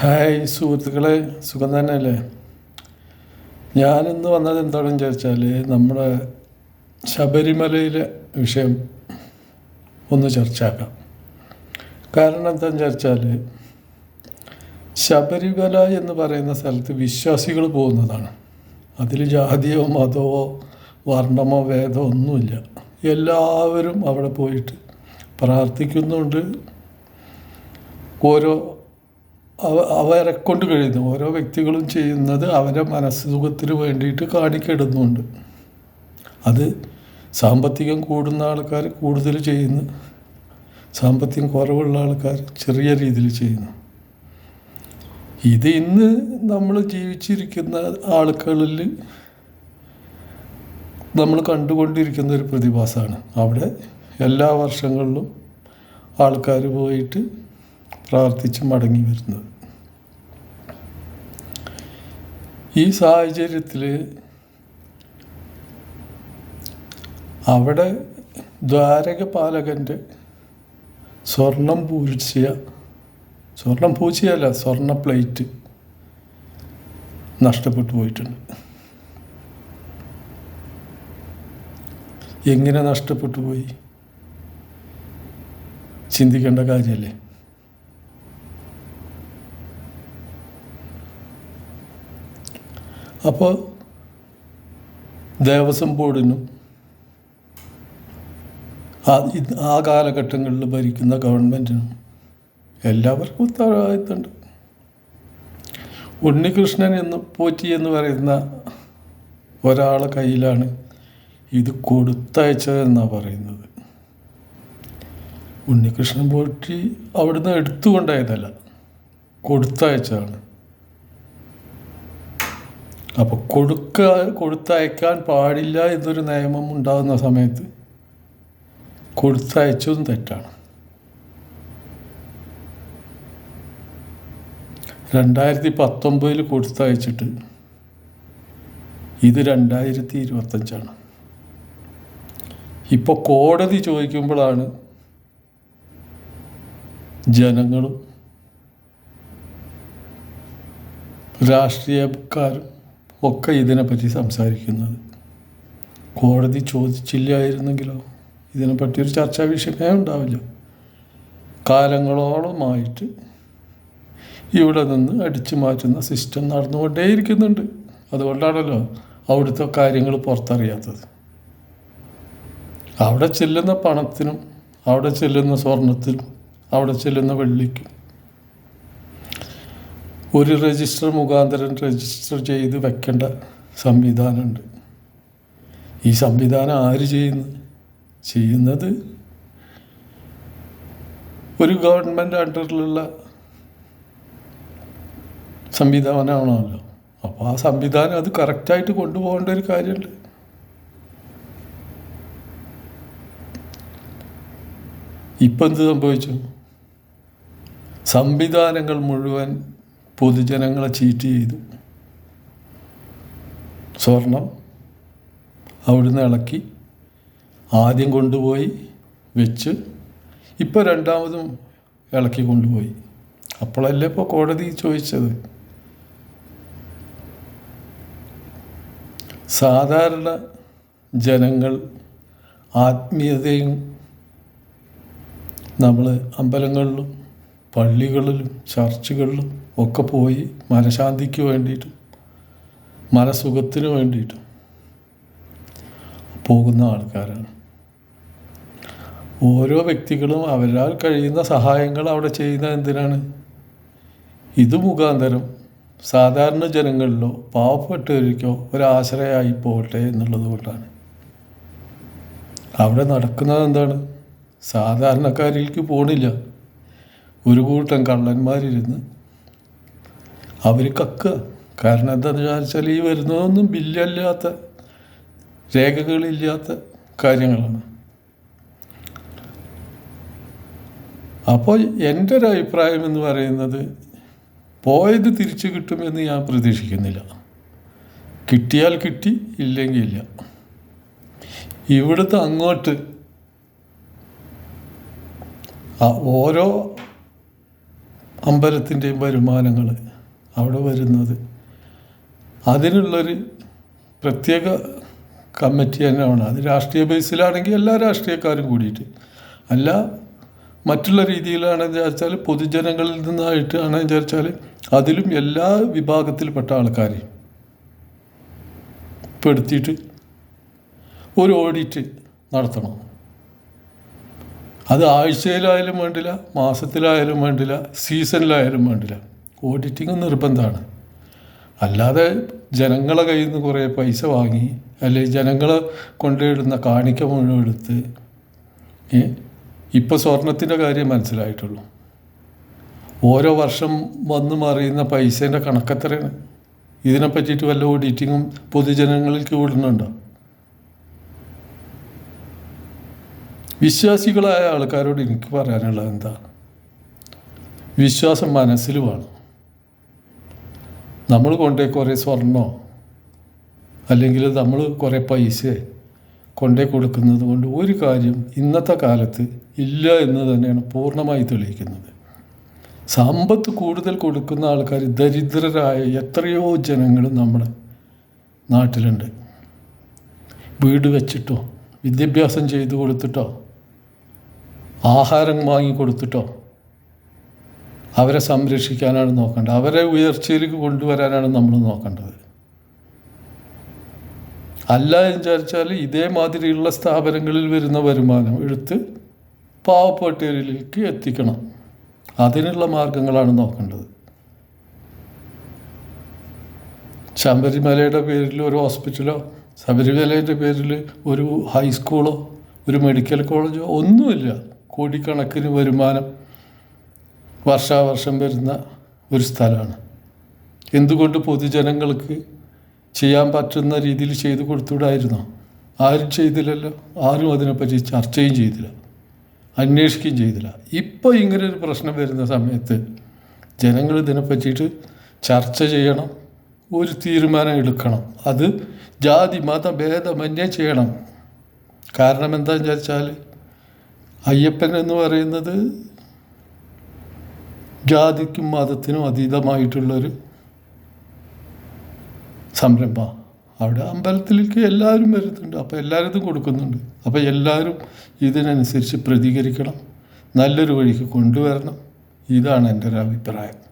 Hi സുഹൃത്തുക്കളെ സുഖം തന്നെയല്ലേ? ഞാനിന്ന് വന്നത് എന്താണെന്ന് ചോദിച്ചാൽ നമ്മുടെ ശബരിമലയിലെ വിഷയം ഒന്ന് ചർച്ചയാക്കാം. കാരണം എന്താണെന്ന് ചോദിച്ചാൽ ശബരിമല എന്ന് പറയുന്ന സ്ഥലത്ത് വിശ്വാസികൾ പോകുന്നതാണ്. അതിൽ ജാതിയോ മതമോ വർണമോ വേദമോ ഒന്നുമില്ല. എല്ലാവരും അവിടെ പോയിട്ട് പ്രാർത്ഥിക്കുന്നുണ്ട്. ഓരോ അവ അവരെ കൊണ്ട് കഴിയുന്നു. ഓരോ വ്യക്തികളും ചെയ്യുന്നത് അവരെ മനസ്സുഖത്തിന് വേണ്ടിയിട്ട് കാണിക്കിടുന്നുണ്ട് അത് സാമ്പത്തികം കൂടുന്ന ആൾക്കാർ കൂടുതൽ ചെയ്യുന്നു. സാമ്പത്തികം കുറവുള്ള ആൾക്കാർ ചെറിയ രീതിയിൽ ചെയ്യുന്നു. ഇത് ഇന്ന് നമ്മൾ ജീവിച്ചിരിക്കുന്ന ആളുകളിൽ നമ്മൾ കണ്ടുകൊണ്ടിരിക്കുന്ന ഒരു പ്രതിഭാസമാണ്. അവിടെ എല്ലാ വർഷങ്ങളിലും ആൾക്കാർ പോയിട്ട് പ്രാർത്ഥിച്ച് മടങ്ങി വരുന്നത്. ഈ സാഹചര്യത്തിൽ അവിടെ ദ്വാരകപാലകന്റെ സ്വർണം പൂച്ചിയ സ്വർണം പൂച്ചിയല്ല സ്വർണ പ്ലേറ്റ് നഷ്ടപ്പെട്ടു പോയിട്ടുണ്ട്. എങ്ങനെ നഷ്ടപ്പെട്ടു പോയി? ചിന്തിക്കേണ്ട കാര്യമല്ലേ അപ്പോൾ ദേവസ്വം ബോർഡിനും ആ ആ കാലഘട്ടങ്ങളിൽ ഭരിക്കുന്ന ഗവൺമെന്റിനും എല്ലാവർക്കും ഉത്തരവാദിത്തമുണ്ട്. ഉണ്ണികൃഷ്ണൻ എന്ന് പോറ്റി എന്ന് പറയുന്ന ഒരാളെ കയ്യിലാണ് ഇത് കൊടുത്തയച്ചതെന്നാണ് പറയുന്നത്. ഉണ്ണികൃഷ്ണൻ പോറ്റി അവിടുന്ന് എടുത്തുകൊണ്ടായതല്ല കൊടുത്തയച്ചതാണ്. അപ്പോൾ കൊടുക്ക കൊടുത്തയക്കാൻ പാടില്ല എന്നൊരു നിയമം ഉണ്ടാകുന്ന സമയത്ത് കൊടുത്തയച്ചതും തെറ്റാണ്. രണ്ടായിരത്തി പത്തൊമ്പതിൽ കൊടുത്തയച്ചിട്ട് ഇത് രണ്ടായിരത്തി ഇരുപത്തഞ്ചാണ് ഇപ്പോൾ കോടതി ചോദിക്കുമ്പോഴാണ് ജനങ്ങളും രാഷ്ട്രീയക്കാരും ഒക്കെ ഇതിനെപ്പറ്റി സംസാരിക്കുന്നത്. കോടതി ചോദിച്ചില്ലായിരുന്നെങ്കിലോ ഇതിനെപ്പറ്റി ഒരു ചർച്ചാ വിഷയമേ ഉണ്ടാവില്ല. കാലങ്ങളോളമായിട്ട് ഇവിടെ നിന്ന് അടിച്ചു മാറ്റുന്ന സിസ്റ്റം നടന്നുകൊണ്ടേയിരിക്കുന്നുണ്ട്. അതുകൊണ്ടാണല്ലോ അവിടുത്തെ കാര്യങ്ങൾ പുറത്തറിയാത്തത്. അവിടെ ചെല്ലുന്ന പണത്തിനും അവിടെ ചെല്ലുന്ന സ്വർണത്തിനും അവിടെ ചെല്ലുന്ന വെള്ളിക്കും ഒരു രജിസ്റ്റർ മുഖാന്തരം രജിസ്റ്റർ ചെയ്ത് വെക്കേണ്ട സംവിധാനമുണ്ട്. ഈ സംവിധാനം ആര് ചെയ്യുന്നു? ചെയ്യുന്നത് ഒരു ഗവൺമെന്റ് അണ്ടറിലുള്ള സംവിധാനമാണല്ലോ. അപ്പോൾ ആ സംവിധാനം അത് കറക്റ്റായിട്ട് കൊണ്ടുപോകേണ്ട ഒരു കാര്യമുണ്ട്. ഇപ്പം എന്ത് സംഭവിച്ചു? സംവിധാനങ്ങൾ മുഴുവൻ പൊതുജനങ്ങളെ ചീറ്റ് ചെയ്തു. സ്വർണം അവിടുന്ന് ഇളക്കി ആദ്യം കൊണ്ടുപോയി വെച്ച് ഇപ്പോൾ രണ്ടാമതും ഇളക്കി കൊണ്ടുപോയി. അപ്പോഴല്ലേ ഇപ്പോൾ കോടതി ചോദിച്ചത്? സാധാരണ ജനങ്ങൾ ആത്മീയതയും നമ്മൾ അമ്പലങ്ങളിലും പള്ളികളിലും ചർച്ചുകളിലും ഒക്കെ പോയി മനഃശാന്തിക്ക് വേണ്ടിയിട്ടും മനസുഖത്തിന് വേണ്ടിയിട്ടും പോകുന്ന ആൾക്കാരാണ്. ഓരോ വ്യക്തികളും അവരാൽ കഴിയുന്ന സഹായങ്ങൾ അവിടെ ചെയ്യുന്ന എന്തിനാണ്? ഇത് മുഖാന്തരം സാധാരണ ജനങ്ങളിലോ പാവപ്പെട്ടവർക്കോ ഒരാശ്രയമായി പോകട്ടെ എന്നുള്ളത് കൊണ്ടാണ്. അവിടെ നടക്കുന്നത് എന്താണ്? സാധാരണക്കാരിലേക്ക് പോണില്ല. ഒരു കൂട്ടം കള്ളന്മാരിരുന്ന് അവർ കക്കുക. കാരണം എന്താണെന്ന് വിചാരിച്ചാൽ ഈ വരുന്നതൊന്നും ബില്ലല്ലാത്ത രേഖകളില്ലാത്ത കാര്യങ്ങളാണ്. അപ്പോൾ എന്റെ ഒരു അഭിപ്രായം എന്ന് പറയുന്നത് പോയത് തിരിച്ചു കിട്ടുമെന്ന് ഞാൻ പ്രതീക്ഷിക്കുന്നില്ല. കിട്ടിയാൽ കിട്ടി ഇല്ലെങ്കിൽ ഇല്ല. ഇവിടുത്തെ അങ്ങോട്ട് ഓരോ അമ്പലത്തിന്റെയും വരുമാനങ്ങൾ അവിടെ വരുന്നത്. അതിനുള്ളൊരു പ്രത്യേക കമ്മിറ്റി തന്നെ വേണം അത് രാഷ്ട്രീയ ബേസിലാണെങ്കിൽ എല്ലാ രാഷ്ട്രീയക്കാരും കൂടിയിട്ട്. അല്ല മറ്റുള്ള രീതിയിലാണെന്ന് വിചാരിച്ചാൽ പൊതുജനങ്ങളിൽ നിന്നായിട്ടാണ് വിചാരിച്ചാൽ അതിലും എല്ലാ വിഭാഗത്തിൽപ്പെട്ട ആൾക്കാരെയും പെടുത്തിയിട്ട് ഒരു ഓഡിറ്റ് നടത്തണം. അത് ആഴ്ചയിലായാലും വേണ്ടില്ല മാസത്തിലായാലും വേണ്ടില്ല സീസണിലായാലും വേണ്ടില്ല. ഓഡിറ്റിംഗ് നിർബന്ധമാണ്. അല്ലാതെ ജനങ്ങളെ കയ്യിൽ നിന്ന് കുറേ പൈസ വാങ്ങി അല്ലെങ്കിൽ ജനങ്ങളെ കൊണ്ടിടുന്ന കാണിക്ക മുഴുവൻ എടുത്ത് ഇപ്പം സ്വർണത്തിന്റെ കാര്യം മനസ്സിലായിട്ടുള്ളൂ. ഓരോ വർഷം വന്നു മറിയുന്ന പൈസേന്റെ കണക്കത്രയാണ്? ഇതിനെ പറ്റിയിട്ട് വല്ല ഓഡിറ്റിങ്ങും പൊതുജനങ്ങൾക്ക് വിടുന്നുണ്ടോ? വിശ്വാസികളായ ആൾക്കാരോട് എനിക്ക് പറയാനുള്ളത് എന്താ വിശ്വാസം മനസ്സിൽ വേണം. നമ്മൾ കൊണ്ടേ കുറേ സ്വർണോ അല്ലെങ്കിൽ നമ്മൾ കുറേ പൈസ കൊണ്ടേ കൊടുക്കുന്നത് കൊണ്ട് ഒരു കാര്യം ഇന്നത്തെ കാലത്ത് ഇല്ല എന്ന് തന്നെയാണ് പൂർണമായി തെളിയിക്കുന്നത്. സമ്പത്ത് കൂടുതൽ കൊടുക്കുന്ന ആൾക്കാർ ദരിദ്രരായ എത്രയോ ജനങ്ങൾ നമ്മുടെ നാട്ടിലുണ്ട്. വീട് വെച്ചിട്ടോ വിദ്യാഭ്യാസം ചെയ്തു കൊടുത്തിട്ടോ ആഹാരം വാങ്ങി കൊടുത്തിട്ടോ അവരെ സംരക്ഷിക്കാനാണ് നോക്കേണ്ടത്. അവരെ ഉയർച്ചയിലേക്ക് കൊണ്ടുവരാനാണ് നമ്മൾ നോക്കേണ്ടത്. അല്ല എന്ന് വിചാരിച്ചാൽ ഇതേമാതിരിയുള്ള സ്ഥാപനങ്ങളിൽ വരുന്ന വരുമാനം എടുത്ത് പാവപ്പെട്ടവരിലേക്ക് എത്തിക്കണം. അതിനുള്ള മാർഗങ്ങളാണ് നോക്കേണ്ടത്. ശബരിമലയുടെ പേരിൽ ഒരു ഹോസ്പിറ്റലോ ശബരിമലയുടെ പേരിൽ ഒരു ഹൈസ്കൂളോ ഒരു മെഡിക്കൽ കോളേജോ ഒന്നുമില്ല. കോടിക്കണക്കിന് വരുമാനം വർഷാവർഷം വരുന്ന ഒരു സ്ഥലമാണ്. എന്തുകൊണ്ട് പൊതുജനങ്ങൾക്ക് ചെയ്യാൻ പറ്റുന്ന രീതിയിൽ ചെയ്തു കൊടുത്തുകൂടായിരുന്നോ? ആരും ചെയ്തില്ലല്ലോ. ആരും അതിനെപ്പറ്റി ചർച്ചയും ചെയ്തില്ല. അന്വേഷിക്കുകയും ചെയ്തില്ല. ഇപ്പോൾ ഇങ്ങനെ ഒരു പ്രശ്നം വരുന്ന സമയത്ത് ജനങ്ങൾ ഇതിനെ പറ്റിയിട്ട് ചർച്ച ചെയ്യണം. ഒരു തീരുമാനം എടുക്കണം. അത് ജാതി മത ഭേദമന്യേ ചെയ്യണം. കാരണം എന്താണെന്ന് വിചാരിച്ചാൽ അയ്യപ്പൻ എന്ന് പറയുന്നത് ജാതിക്കും മതത്തിനും അതീതമായിട്ടുള്ളൊരു സംരംഭമാണ് അവിടെ അമ്പലത്തിലേക്ക് എല്ലാവരും വരുന്നുണ്ട്. അപ്പോൾ എല്ലാവരും കൊടുക്കുന്നുണ്ട്. അപ്പോൾ എല്ലാവരും ഇതിനനുസരിച്ച് പ്രതികരിക്കണം. നല്ലൊരു വഴിക്ക് കൊണ്ടുവരണം. ഇതാണ് എന്റെ ഒരു അഭിപ്രായം.